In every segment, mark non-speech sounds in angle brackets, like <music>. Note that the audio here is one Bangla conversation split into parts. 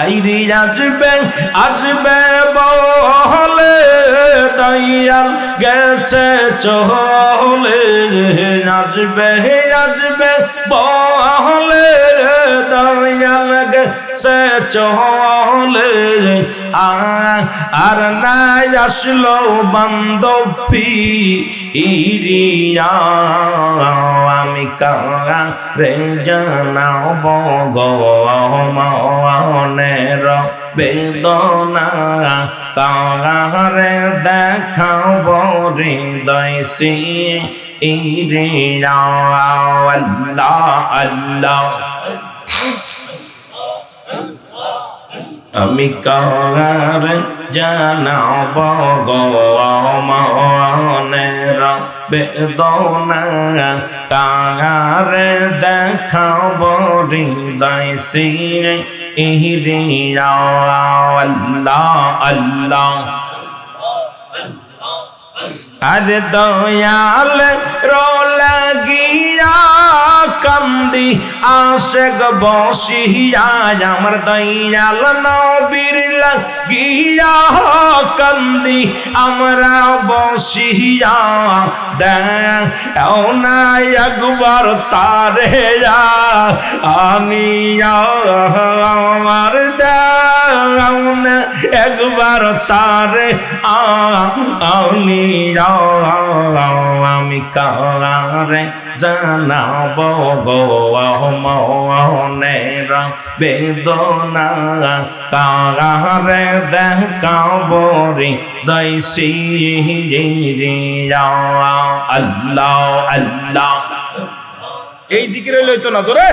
আইরি আসবে আসবে বহলে দয়াল গেছে চহলে আসবে আসবে বহলে দয়াল গেছে চহলে আর নাই আসলো বান্ধবী ইরিয়া, আমি কারা রে জানাও ভগবানের বেদনা। কারে দেখাব হৃদয় সে ইরে আল্লাহ আল্লাহ। আমি কার জানাব গনের বেদনা। কার দেখাব হৃদয় সিরে ইহরিয়া। আল্লাহ আল্লাহ। আরে দয়াল রোলাগিয়া কান্দি আশেক বসিয়া আমার দয়াল নবীর লাগিয়া কান্দি আমরা বসিয়া দেও একবার তারে আনিয়া আমার দেও একবার তারে আনিয়া আমি কারে জানাব গো মনের বেদনা কারে দেখাব রে দৈসি আল্লাহ আল্লাহ। এই জিকির লইতো না জোরে?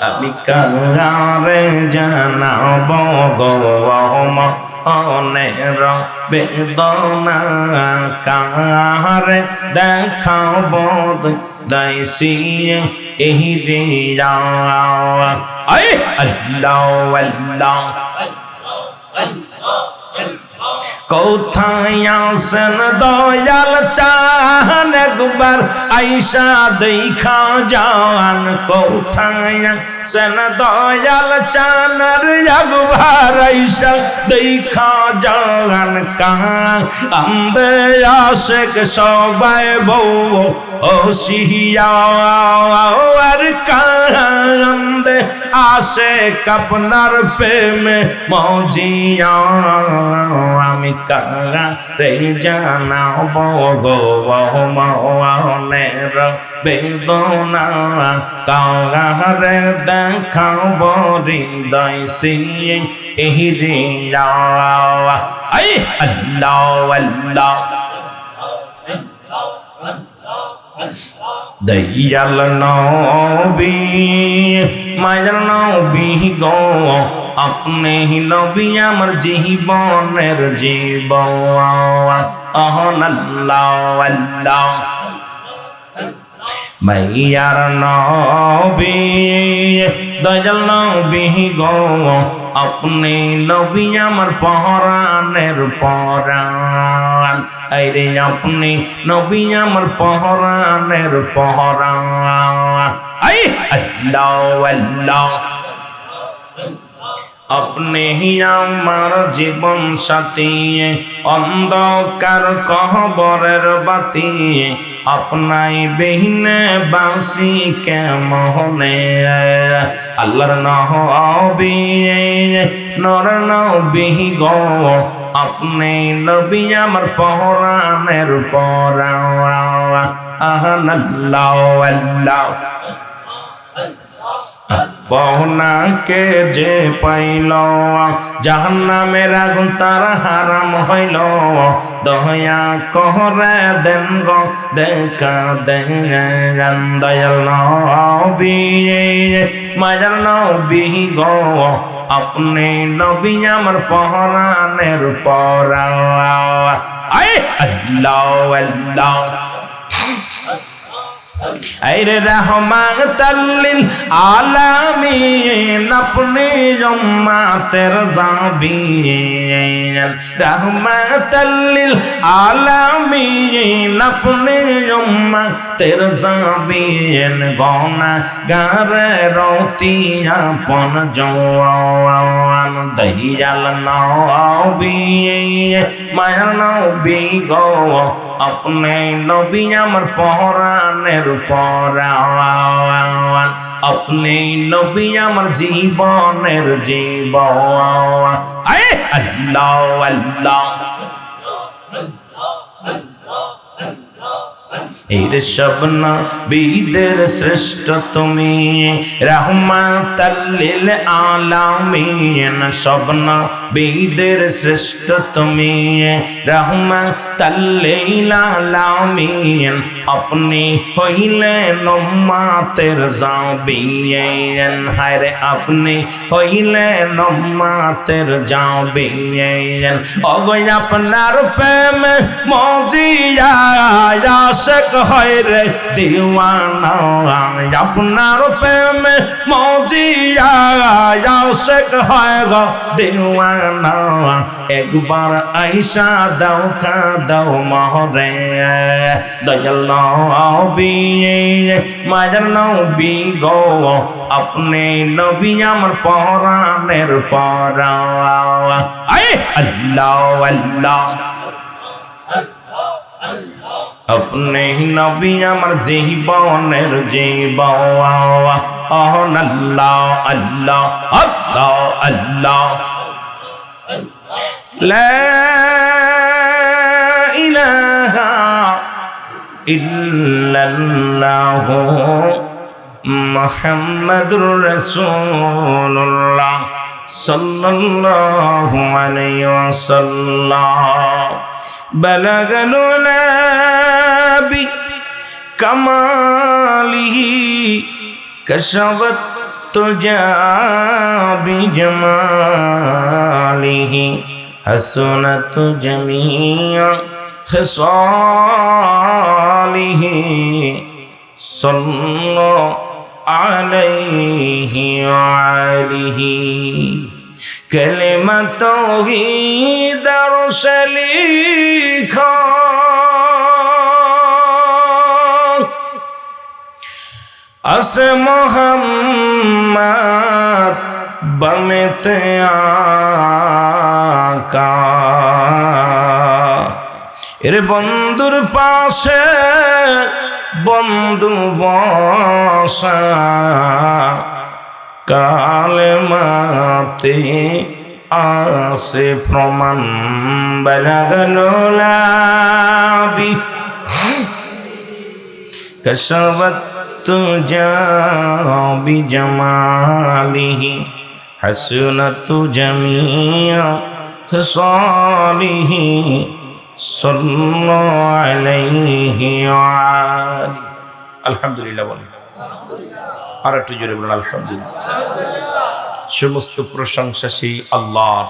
আমি কারে জানাব গো অনের বেদনা কারে দেখাব দাইসি এই রে আল্লাহ আল্লাহ কোথায় আসেন দয়াল চান একবার, আইসা দেখা যান। কোথায় আসেন দয়াল চানার একবার, আইসা দেখা যান। কান্দে আশেক সবাই বউ ও সিহিয়া আর কান্দে আসে আপনার প্রেমে মজিয়া। আমি কারা রে জানাব গো মনের বেদনা? কারা রে দেখাব হৃদয় এই আই আল্লাহ আল্লাহ। দয়াল নবী, মায়ার নবী গো, আপনি নবী আমার জীবনের জীবন অহন আল্লাহ আল্লাহ মাইয়ার নবী, দয়াল নবী গো আপনি নবী আমার পহরানের পরান আরে আপনি নবী আমার পহরানের পহরান আই আল্লাহ আল্লাহ আপনি আমার জীবন সাথী অন্ধকার কহবরের বাতি আপনাই বেহিনে বাসি কেমনে আল্লাহর নহবি নর নবি গো আপনি নবী আমার পহরানের পরা আহন আল্লাহ আল্লাহ পহনাকে যে পাইল, জাহান্নামের আগুন তার হারাম হইল। দয়া কহরে দেন গো, দেখা দেন দয়াল নবী, মায়ার নবী গো। আপনি নবী আমার পহরানের পরা। আল্লাহ আল্লাহ। আইরে রহমান তাল্লিল আলামিন, আপনি উম্মাতের জাবিন। রহমাতাল্লিল আলামিন, আপনি উম্মাতের জাবিন। গনা গারে রতিয়া পন জওয়ান, দয়াল নবী। মায়ার নবী গো আপনি নবী আমার পরাণের পরাণ আপনি নবী আমার জীবনের জীবন আয় আল্লাহ আল্লাহ। এর সবনা বিদের শ্রেষ্ঠ তুমি। রহমাতাল্লিল আলামিন সবনা বিদের শ্রেষ্ঠ তুমি। রহমাতাল্লিল আলামিন, আপনি হইলেন উম্মাতের জাবিয়েন হায়রে, আপনি হইলেন উম্মাতের জাবিয়েন অগয় আপনার প্রেম মজিয়া আশেক হয় রে দিওয়ানা। আপনার প্রেম মজিয়া আশেক হয় গো দিওয়ানা। একবার আইসা দাও খা দাও মহরে। দয়াল নবী, মায়ার নবী গো, আপনি নবী আমার পরাণের পরা। আল্লাহ আল্লাহ। আপনি নবী আমার জীবনের জীব আল্লাহ আল্লাহ আল্লাহ আল্লাহ ইলাহা ইল্লাল্লাহ মুহাম্মাদুর রাসূলুল্লাহ সাল্লাল্লাহু আলাইহি ওয়াসাল্লাম صلى الله عليه وسلم بلغ العلا بكماله كشفت تجا بجماله حسنت جميع خصاله صلى عليه وعليه كلمة توحيد رسليخا আছে মোহাম্মদ বমেতে আকা এর বন্ধুর পাশে বন্ধু বসা কালে মাতে আসে প্রমাণ বেলাগি كسبت تجا بجماله حسنت جميع خصاله صلى عليه وعلى الحمد لله বলেন আর একটু জোরে বলুন, আলহামদুলিল্লাহ। সমস্ত প্রশংসা সেই আল্লাহর,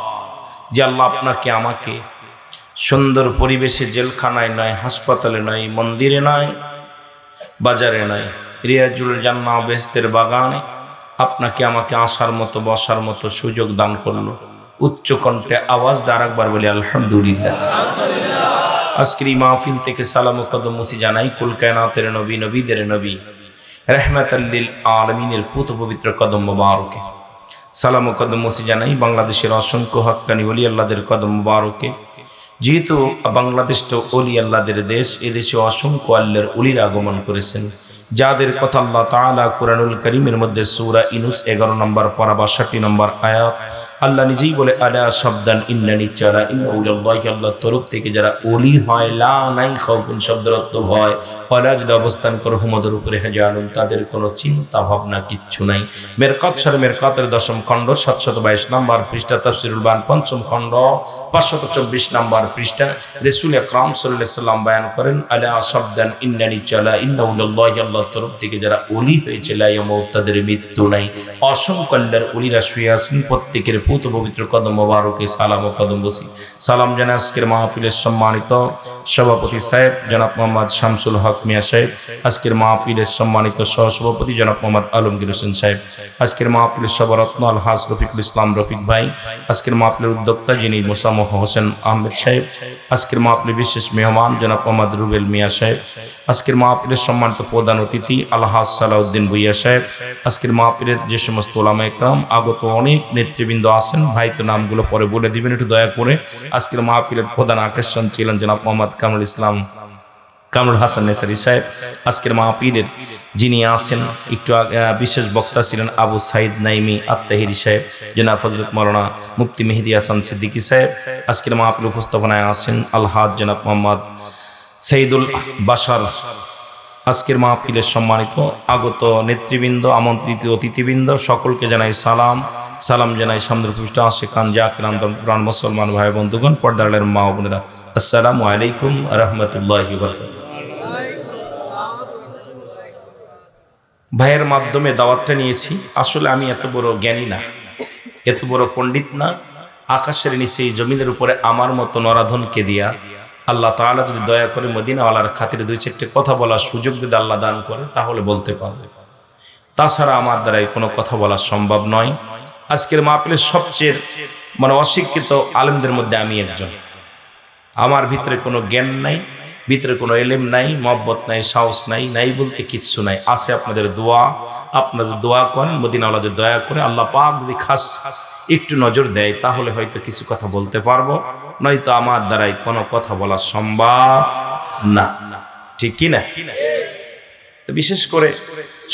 যে আল্লাহ আপনাকে আমাকে সুন্দর পরিবেশে জেলখানায় নয়, হাসপাতালে নয়, মন্দিরে নয়, বাজারে নয়, রিয়াজুল জান্না বেস্তের বাগানে আপনাকে আমাকে আসার মতো, বসার মতো সুযোগ দান করল। উচ্চ কণ্ঠে আওয়াজ দ্বার একবার বলি, আলহামদুলিল্লাহ। আজকের এই মাহফিল থেকে সালাম মুসি জানাই, কুল কায়নাতের নবী, নবীদের নবী। রহমাতাল্লিল আলমিনের পুত পবিত্র কদম মুবারকে। সালাম ও কদম মসি জানাই বাংলাদেশের অসংখ্য হকানি ওলি আল্লাদের কদম মুবারকে। যেহেতু বাংলাদেশ তো অলি আল্লাদের দেশ, এদেশে অসংখ্য আল্লাহর অলির আগমন করেছেন। যাদের কথা আল্লাহ তাআলা কোরআনুল করিমের মধ্যে সূরা ইনুস এগারো নম্বর পরা বাষট্টি নম্বর আয়াত, আল্লাহ নিজেই বলে, আলা শব্দান ইন্নানি চারা ইন্নাউল্লাহি আল্লাহর তরফ থেকে যারা অলি হয়, লা নাই খাউফুন শব্দের অর্থ ভয় ওরা যদি অবস্থান করে হুমদের উপরে হেজানুন তাদের কোনো চিন্তা ভাবনা কিচ্ছু নাই। মেরকাত সার মেরকাতের দশম খণ্ড, সাতশত বাইশ নম্বর পৃষ্ঠা, তফসিরুল বান পঞ্চম খণ্ড, পাঁচশত চব্বিশ নম্বর পৃষ্ঠা, রসুল আকরাম সাল্লাহ সাল্লাম বয়ান করেন, আলা শব্দান ইন্নানি চালা ইন্নাউল্লাহি আল্লাহ আল্লাহর তরফ থেকে যারা অলি হয়েছে লাইয়ামত তাদের মৃত্যু নাই। আল্লাহর অলিরা শুয়ে আছেন, প্রত্যেকের পুত পবিত্র কদম মোবারকে সালাম ও কদম বসি। সালাম জানা আজকের মাহফিলের সম্মানিত সভাপতি সাহেব, জনাব মোহাম্মদ শামসুল হক মিয়া সাহেব। আজকের মাহফিলের সম্মানিত সহসভাপতি, জনাব মোহাম্মদ আলমগীর হোসেন সাহেব। আজকের মাহফিলের সবরত্ন আলহাজ রফিকুল ইসলাম রফিক ভাই। আজকের মাহফিলের উদ্যোক্তা যিনি মোসাম্মহ হোসেন আহমেদ সাহেব। আজকের মাহফিলের বিশেষ মেহমান, জনাব মোহাম্মদ রুবেল মিয়া সাহেব। আজকের মাহফিলের সম্মানিত প্রধান অতিথি আলহাজ সালাউদ্দিন ভুইয়া সাহেব, আজকের মাহফিলের যে সমস্ত ওলামা একরাম, আগত অনেক নেতৃবৃন্দ আছেন। ভাই, তো নামগুলো পরে বলে দিবেন, একটু দয়া করে। আজকের মাহফিলের প্রধান আকর্ষণ ছিলেন জনাব মোহাম্মদ কামরুল ইসলাম, কামরুল হাসান নেসারি সাহেব। আজকের মাহফিলের যিনি আছেন, একটু বিশেষ বক্তা ছিলেন আবু সাইদ নাইমি আত্মাহিরি সাহেব জেনা ফজরত মৌলানা মুফতি মেহেদি হাসান সিদ্দিকী সাহেব। আজকের মাহফিল উপস্থাপনায় আছেন আলহাদ জনাব মোহাম্মদ সঈদুল বাসার আজকের মাহফিলের সম্মানিত আগত নেতৃবৃন্দ, আমন্ত্রিত অতিথিবৃন্দ, সকলকে জানাই সালাম। সালাম জানাই সামদুরপুষ্ট আশেখান জাকিরান প্রাণ মুসলমান ভাই বন্ধুগণ পর্দারের মা বোনেরা, আসসালামু আলাইকুম রহমতুল্লাহ ভাইয়ের মাধ্যমে দাওয়াতটা নিয়েছি। আসলে আমি এত বড় জ্ঞানী না, এত বড় পণ্ডিত না। আকাশের নিচে জমিনের উপরে আমার মতো নরাধনকে দিয়া আল্লাহ তালা যদি দয়া করে মদিনাওয়ালার খাতিরে দুই চারটে কথা বলার সুযোগ যদি আল্লাহ দান করে, তাহলে বলতে পারবে। তাছাড়া আমার দ্বারাই কোনো কথা বলা সম্ভব নয়। আজকের মাহফিলের সবচেয়ে মানে অশিক্ষিত আলেমদের মধ্যে আমি একজন। আমার ভিতরে কোনো জ্ঞান নাই, ভিতরে কোনো এলেম নাই, মহব্বত নাই, সাহস নাই নাই বলতে কিচ্ছু নাই। আছে আপনাদের দোয়া আপনাদের দোয়া করেন মদিনাওয়ালা যে দয়া করে আল্লাহ পাক যদি খাস একটু নজর দেয়, তাহলে হয়তো কিছু কথা বলতে পারব। নয়তো আমার দ্বারাই কোনো কথা বলা সম্ভব না। ঠিক কি না? বিশেষ করে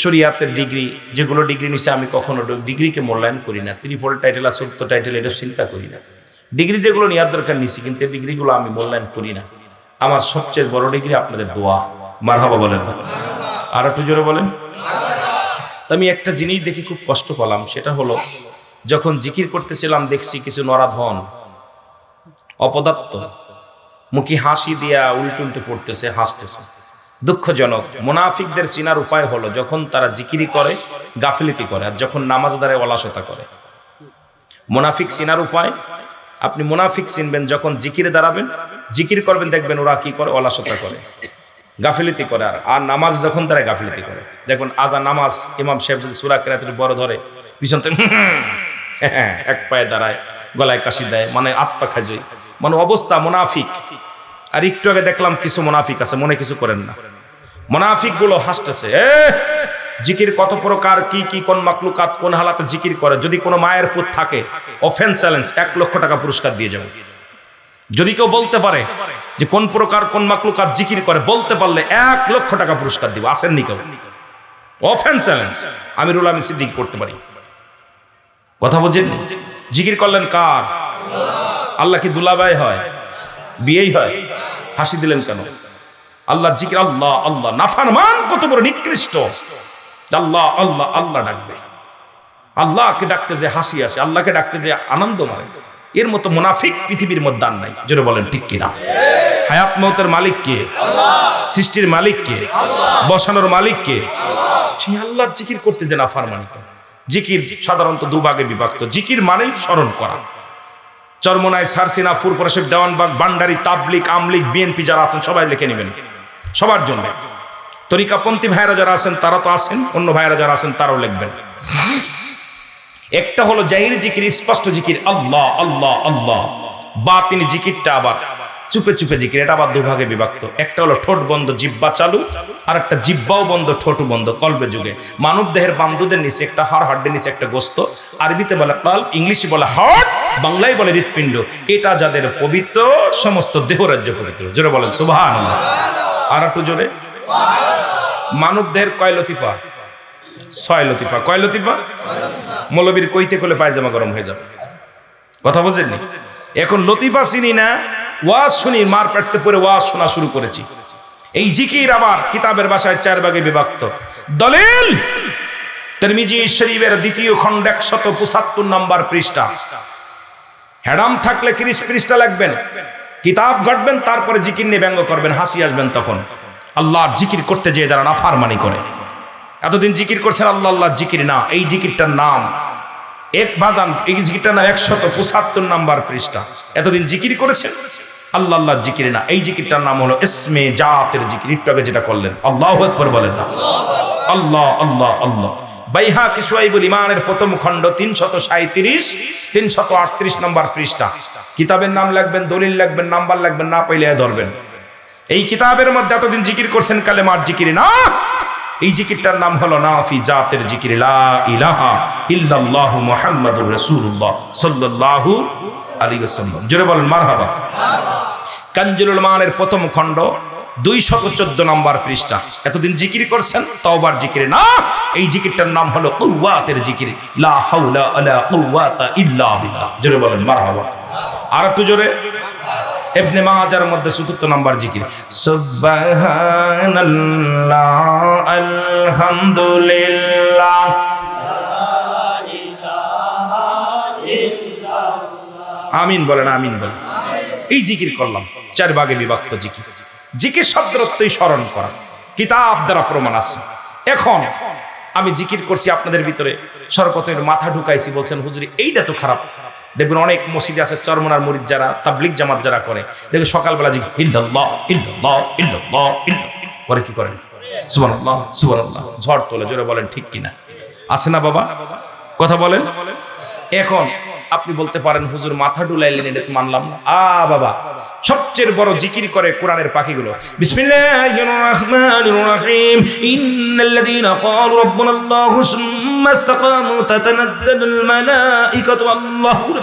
শরিয়াতের ডিগ্রি, যেগুলো ডিগ্রি নিছে, আমি কখনো ডিগ্রিকে মূল্যায়ন করি না। ত্রিপল টাইটেল আর চতুর্থ টাইটেল এটা চিন্তা করি না। ডিগ্রি যেগুলো নেওয়ার দরকার নিছি, কিন্তু এই ডিগ্রিগুলো আমি মূল্যায়ন করি না। আমার সবচেয়ে বড় ডিগ্রি আপনাদের দোয়া। মারহাবা বলেন না। আর একটু জোরে বলেন। আমি একটা জিনিস দেখে খুব কষ্ট পেলাম, সেটা হলো, যখন জিকির করতেছিলাম, দেখছি কিছু নরাধন অপদার্থ। মুখে হাসি দিয়া উল্টে উল্টে পড়তেছে, হাসতেছে। দুঃখজনক। মুনাফিকদের চিনার উপায় হলো, যখন তারা জিকিরি করে, গাফিলিতি করে, আর যখন নামাজ দ্বারায় অলসতা করে। মুনাফিক চিনার উপায় আপনি মুনাফিক চিনবেন যখন জিকিরে দাঁড়াবেন, জিকির করবেন, দেখবেন ওরা কি করে? অলসতা করে, গাফিলিতি করে। আর আর নামাজ যখন তারা গাফিলিতি করে। দেখুন আজা নামাজ ইমাম সাহেব যদি সুরা কেরাতের বড় ধরে, পিছন থেকে <laughs> এক পায়ে দাঁড়ায়, গলায় কাশি দেয় মানে আত্মা খাজে মানে অবস্থা মুনাফিক। আর একটু আগে দেখলাম কিছু মুনাফিক আছে, মনে কিছু করেন না। মুনাফিকগুলো হাসতেছে জিকির কত প্রকার, কি কি, কোন মাকলুকাত, কোন হালাতে জিকির করে। যদি কোনো মায়ের ফুট থাকে অফেন্স চ্যালেঞ্জ এক লক্ষ টাকা পুরস্কার দিয়ে যাবে। যদি কেউ বলতে পারে যে কোন প্রকার, কোন মাকলুকাত জিকির করে, বলতে পারলে এক লক্ষ টাকা পুরস্কার দিব। আসেননি কেউ। অফেন্স চ্যালেঞ্জ আমিরুল আমি সিদ্দিক করতে পারি। কথা বলছেন জিকির করলেন কার? আল্লাহ কি দুলাবাই হয়? বিয়েই হয়? হাসি দিলেন কেন? আল্লাহ জিকির আল্লাহ আল্লাহ। নাফার মান কত বড় নিকৃষ্ট। আল্লাহ আল্লাহ আল্লাহ ডাকবে। আল্লাহকে ডাকতে যে হাসি আসে, আল্লাহকে ডাকতে যে আনন্দ মারে এর মতো মুনাফিক পৃথিবীর মধ্যে আর নাই। জোরে বলেন, ঠিক কিনা? হায়াত মৌতের মালিক কে? সৃষ্টির মালিক কে? বসানোর মালিক কে? সেই জিকির করতে যে নাফারমানি করে। জিকির সাধারণত দুভাগে বিভক্ত। জিকির মানেই স্মরণ করা। চরমনায় সারসিনা ফুরফরাশেব দেওয়ানবাগ, বান্ডারি, তাবলিক, আমলিক, বিএনপি যারা আছেন, সবাই লিখে নেবেন। সবার জন্য। তরিকাপন্থী ভাইরা যারা আছেন, তারা তো আছেন, অন্য ভাইরা যারা আছেন, তারাও লিখবেন। একটা হলো জাহির জিকির, স্পষ্ট জিকির, আল্লাহ আল্লাহ আল্লাহ। বা তিনি জিকিরটা আবার চুপে চুপে জিকির, এটা আবার দুভাগে বিভক্ত। একটা হলো ঠোঁট বন্ধ জিব্বা চালু, আর একটা জিব্বাও বন্ধ ঠোঁট বন্ধ, কলবে যুগে। মানব দেহের বান্ধুদের নিচে একটা হাড় হাড্ডের নিচে একটা গোস্ত। আরবিতে বলে কল, ইংলিশে বলে হার্ট বাংলায় বলে হৃৎপিণ্ড। এটা যাদের পবিত্র, সমস্ত দেহরাজ্য পবিত্র। জোরে বলেন সুবহান আর একটু জোরে। মানব দেহের কয় লতিফা? ছয় লতিফা। কয় লতিফা? মৌলবীর কইতে করলে পায়জামা গরম হয়ে যাবে। কথা বোঝেননি? এখন লতিফা চিনি না, ওয়াজ শুনি, মার পেটতে পরে ওয়াজ শোনা শুরু করেছি। এই জিকির আবার কিতাবের বাসায় চার ভাগে বিভক্ত। দলিল! তিরমিজি শরীফের দ্বিতীয় খণ্ড একশত পঁচাত্তর নম্বর পৃষ্ঠা। হ্যাডাম থাকলে ত্রিশ পৃষ্ঠা লাগবেন কিতাব ঘটবেন, তারপরে জিকির নিয়ে ব্যঙ্গ করবেন, হাসি আসবেন তখন। আল্লাহর জিকির করতে যেয়ে যারা নাফারমানি করে। এতদিন জিকির করছেন আল্লাহ আল্লাহ জিকির না, এই জিকিরটার নাম এক বাদান এই জিকিরটার নাম একশত পঁচাত্তর নাম্বার পৃষ্ঠা। এতদিন জিকির করেছেন, আল্লাহ আল্লাহ জিকির না, এই জিকিরটার নাম হলো ইসমে জাতের জিকির। একটু আগে যেটা করলেন, আল্লাহ একবার বলেন না। আল্লাহ আল্লাহ আল্লাহ। বাইহা কিসুয়াইবুল ইমানের প্রথম খণ্ড তিনশত সাঁত্রিশ তিনশত আটত্রিশ নম্বর পৃষ্ঠা। কিতাবের নাম লাগবেন, দলিল লাগবেন, নাম্বার লাগবেন, না পাইলে ধরবেন। এই কিতাবের মধ্যে এতদিন জিকির করছেন কালেমার জিকির না। এই জিকিরটার নাম হলো নাফি জাতের জিকির, লা ইলাহা ইল্লাল্লাহ মুহাম্মাদুর রাসূলুল্লাহ সাল্লাল্লাহু আলাইহি ওয়াসাল্লাম। জোরে বলেন, মারহাবা। কাঞ্জুলুল মানের প্রথম খণ্ড দুইশত চোদ্দ নম্বর পৃষ্ঠা। এতদিন জিকির করছেন, তওবার জিকির না। এই জিকিরটার নাম হলো কুওয়াতের জিকির, লা হাওলা আলা কুওয়াতা ইল্লা বিল্লাহ। জোরে বলেন, মারহাবা। আর একটু জোরে। ইবনে মাজার মধ্যে চতুর্থ নাম্বার জিকির। সুবহানাল্লাহ আমিন বলেন আমিন বলেন। এই জিকির করলাম, চার ভাগে বিভক্ত জিকির। জিকির শব্দের অর্থই স্মরণ করা, কিতাব দ্বারা প্রমাণ আছে। এখন আমি জিকির করছি আপনাদের ভিতরে সর্বপ্রথম মাথা ঢুকাইছি, বলছেন, হুজুরি, এইটা তো খারাপ। দেখবেন অনেক মসজিদে আছে চরমনার মরিদ যারা তাবলিক জামাত যারা করে। দেখবেন সকালবেলা যে ইল্লাল্লাহ ইল্লাল্লাহ করে কি করেন? ঝড় তোলে, জোরে বলেন ঠিক কিনা? আসে না বাবা? কথা বলেন? এখন আপনি বলতে পারেন, হুজুর, মাথা ডুলাইলেন এটা তো মানলাম না। আ, বাবা, সবচেয়ে বড় জিকির করে কোরআনের পাখিগুলো। বিসমিল্লাহির রহমানির রহিম। ইন্নাল্লাযীনা ক্বালু রাব্বুনাল্লাহু সুম্মা ইসতাকামু তাতানাজ্জালুল মালাঈকাতু আল্লাহু।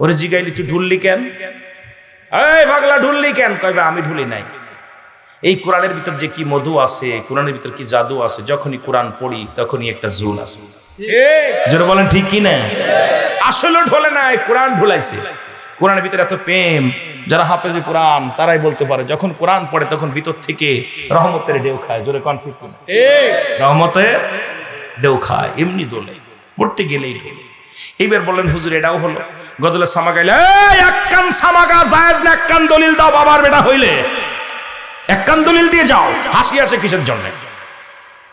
ওরে জিগাইলি, তুই ঢুললি কেন? এই পাগলা, ঢুললি কেন? কইবে আমি ঢুলি নাই। এই কোরআনের ভিতর যে কি মধু আছে, কোরআনের ভিতর কি জাদু আছে, যখনই কোরআন পড়ি, তখনই একটা জুল আসে। যারা বলেন ঠিক কি না? আসলে ঢোলে নাই কোরআন ঢোলাইছে। কোরআনের ভিতরে এত প্রেম যারা হাফেজে কোরআন তারাই বলতে পারে যখন কোরআন পড়ে তখন ভিতর থেকে রহমতের ঢেউ খায়। জোরে কন ঠিক কিনা? রহমতের ঢেউ খায় এমনি দোলে পড়তে গেলেই দোলে। এইবার বললেন হুজুর এটাও হলো। গজলের সামা গাইলে এক কান সামাগা জায়েজ না এক কান দলিল দাও বাবার বেটা হইলে। এক কান দলিল দিয়ে যাও হাসি আসে কিসের জন্য?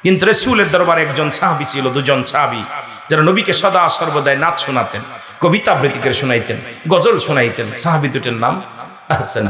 কিন্তু রসুলের দরবারে একজন সাহাবি ছিল, দুজন সাহাবি, যারা নবীকে সদা সর্বদাই নাচ শোনাতেন, কবিতা আবৃত্তি করে শোনাইতেন, গজল শোনাইতেন। সাহাবি দুটের নাম আহসান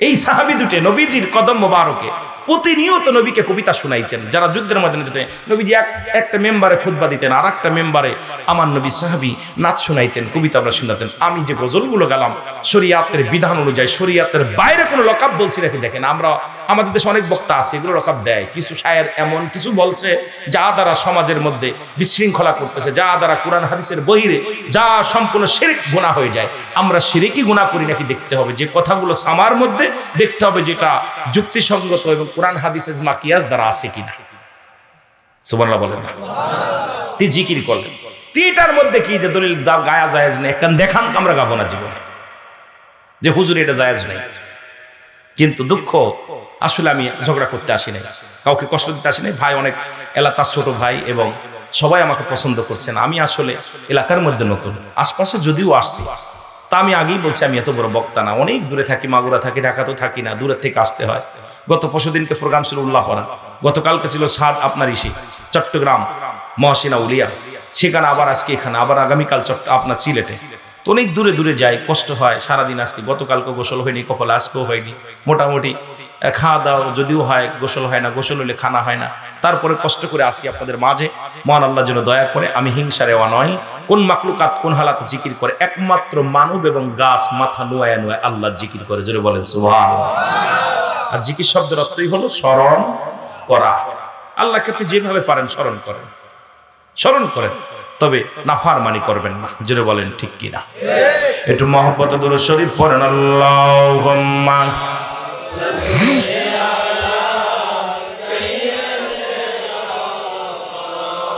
এই সাহাবি দুটে নবীজির কদম মোবারকে প্রতিনিয়ত নবীকে কবিতা শুনাইতেন। যারা যুদ্ধের মধ্যে যেতেন নবীজি এক, একটা মেম্বারে খুতবা দিতেন আর একটা মেম্বারে আমার নবী সাহাবি নাচ শুনাইতেন, কবিতা আমরা শোনাতেন। আমি যে গজলগুলো গেলাম, শরিয়াতের বিধান অনুযায়ী, শরিয়াতের বাইরে কোনো লকাব বলছি নাকি দেখেন, আমরা, আমাদের দেশে অনেক বক্তা আছে, এগুলো লকাব দেয়। কিছু শায়ের এমন কিছু বলছে, যা দ্বারা সমাজের মধ্যে বিশৃঙ্খলা করতেছে, যা দ্বারা কোরআন হাদিসের বহিরে যা সম্পূর্ণ শিরিক গুণা হয়ে যায়। আমরা শিরিকই গুণা করি নাকি দেখতে হবে, যে কথাগুলো সামার মধ্যে দেখতে হবে, যেটা যুক্তিসঙ্গত এবং কোরআন হাদিসের মাকিয়াস দ্বারা আছে কিনা? সুবর্ণা বলেন না। তুই জিকির করলেন। তিনটার মধ্যে কি যে দলিল গায়া জায়েজ নেই? কারণ দেখান আমরা গাবো না জীবনে। যে হুজুর এটা জায়েজ নেই। কিন্তু দুঃখ, আসলে আমি ঝগড়া করতে আসি নাই। কাউকে কষ্ট দিতে আসি নাই। ভাই অনেক এলাকার ছোট ভাই এবং সবাই আমাকে পছন্দ করছেন। আমি আসলে এলাকার মধ্যে নতুন। আশপাশে যদিও আসছি। তা আমি আগেই বলছি, আমি এত বড় বক্তা না। অনেক দূরে থাকি, মাগুরা থাকি, ঢাকাতেও থাকি না। দূরের থেকে আসতে হয়। গত পরশুদিনকে প্রোগ্রাম ছিল উল্লাহ করা। গতকালকে ছিল সাদ আপনার ইসি, চট্টগ্রাম, মহাসিনা উলিয়া। সেখানে আবার আজকে এখানে, আবার আগামীকাল চট্ট আপনার সিলেটে। তো অনেক দূরে দূরে যায়, কষ্ট হয়, সারাদিন আজকে, গতকালকে গোসল হয়নি, কপাল আজকেও হয়নি। মোটামুটি খাওয়া দাওয়া যদিও হয়, গোসল হয় না, গোসল হলে খানা হয় না। তারপরে কষ্ট করে আসি আপনাদের মাঝে। মহান আল্লাহ যেন দয়া করে, আমি হিংসা ওয়া নয়। কোন মাকলুকাত কোন হালাত জিকির করে, একমাত্র মানব এবং গাছ মাথা নোয়া নোয়া আল্লাহ জিকির করে। জোরে বলেন সুবহান আর জিকির শব্দের অর্থই হলো স্মরণ করা। আল্লাহকে আপনি যেভাবে পারেন স্মরণ করেন। স্মরণ করেন, তবে নাফার মানি করবেন না, জোরে বলেন ঠিক কিনা। একটু মহব্বত শরীফ পড়েন আল্লাহ